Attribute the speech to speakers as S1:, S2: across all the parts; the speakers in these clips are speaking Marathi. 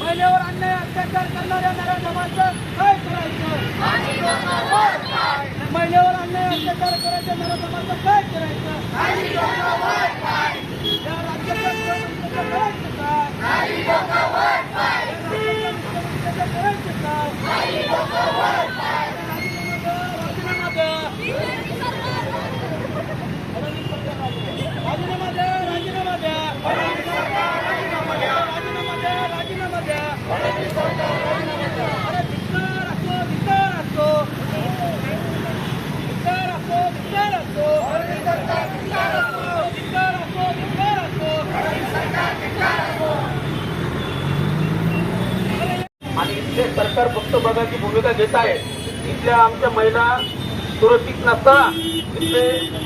S1: महिलेवर अन्याय अत्याचार करणाऱ्या नऱ्या माणसं काय करायचं महिलेवर अन्याय अत्याचार करायच्या नऱ्या माणसं
S2: आणि इथले सरकार फक्त बघायची भूमिका घेत आहे. इथल्या आमच्या महिला सुरक्षित नसताना इथले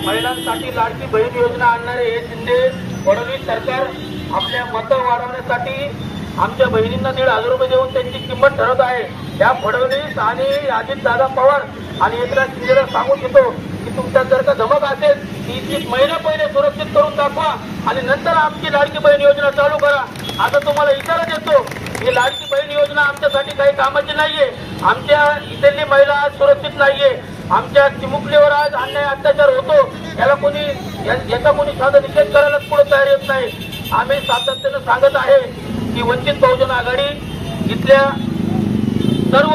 S2: महिलांसाठी लाडकी बहीण योजना आणणारे हे शिंदे फडणवीस सरकार आपल्या मतं वाढवण्यासाठी आमच्या बहिणींना दीड हजार रुपये देऊन त्यांची किंमत ठरवत आहे. या फडणवीस आणि अजित दादा पवार आणि एकनाथ शिंदेला सांगू देतो की तुमच्यात जर का धमक असेल ती इथली महिने पहिले सुरक्षित करून दाखवा आणि नंतर आमची लाडकी बहीण योजना चालू करा. आता तुम्हाला इशारा देतो ही लाडकी बहीण योजना आमच्यासाठी काही कामाची नाहीये. आमच्या इथली महिला आज सुरक्षित नाहीये. आमच्या चिमुकलीवर आज अन्याय अत्याचार होतो. याला कोणी या- याचा कोणी साधा निषेध करायला पुढे तयार येत नाही. आम्ही सातत्यानं सांगत आहे की वंचित बहुजन आघाडी इथल्या सर्व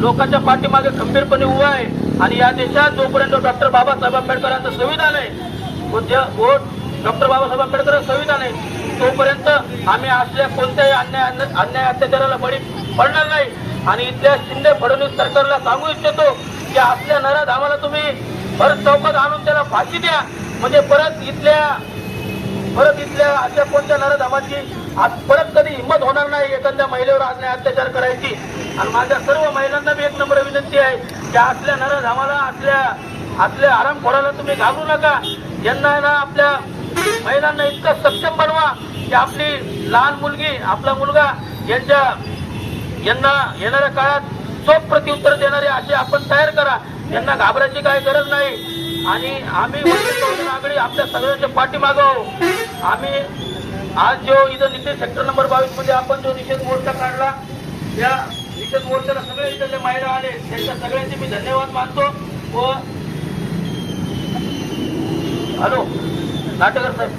S2: लोकांच्या पाठीमागे खंबीरपणे उभा आहे. आणि या देशात जोपर्यंत डॉक्टर बाबासाहेब आंबेडकरांचं संविधान आहे व डॉक्टर बाबासाहेब आंबेडकर संविधान आहे तोपर्यंत आम्ही असल्या कोणत्याही अन्याय अन्याय अत्याचाराला बळी पडणार नाही. आणि इथल्या शिंदे फडणवीस सरकारला सांगू इच्छितो की असल्या नराध आम्हाला तुम्ही परत चौकात आणून त्याला फाशी द्या. म्हणजे परत इथल्या परत इथल्या अशा कोणत्या नराधामाची आज परत कधी हिंमत होणार नाही एखाद्या महिलेवर आज नाही अत्याचार करायची. आणि माझ्या सर्व महिलांना बी एक नंबर विनंती आहे की असल्या नरधमाला असल्या असल्या आरामखोराला तुम्ही घाबरू नका. यांना आहे ना आपल्या महिलांना इतकं सक्षम बनवा की आपली लहान मुलगी आपला मुलगा यांच्या यांना येणाऱ्या काळात चोख प्रत्युत्तर देणारे असे आपण तयार करा. यांना घाबरायची काही गरज नाही. आणि आम्ही वंचित आपल्या सगळ्यांच्या पाठीमागव आम्ही आज जो इथं निषेध सेक्टर नंबर बावीसमध्ये आपण जो निषेध मोर्चा काढला या निषेध मोर्चाला सगळे इथले महिला आले. त्यांच्या सगळ्यांचे मी धन्यवाद मानतो. व हॅलो नाटेकर साहेब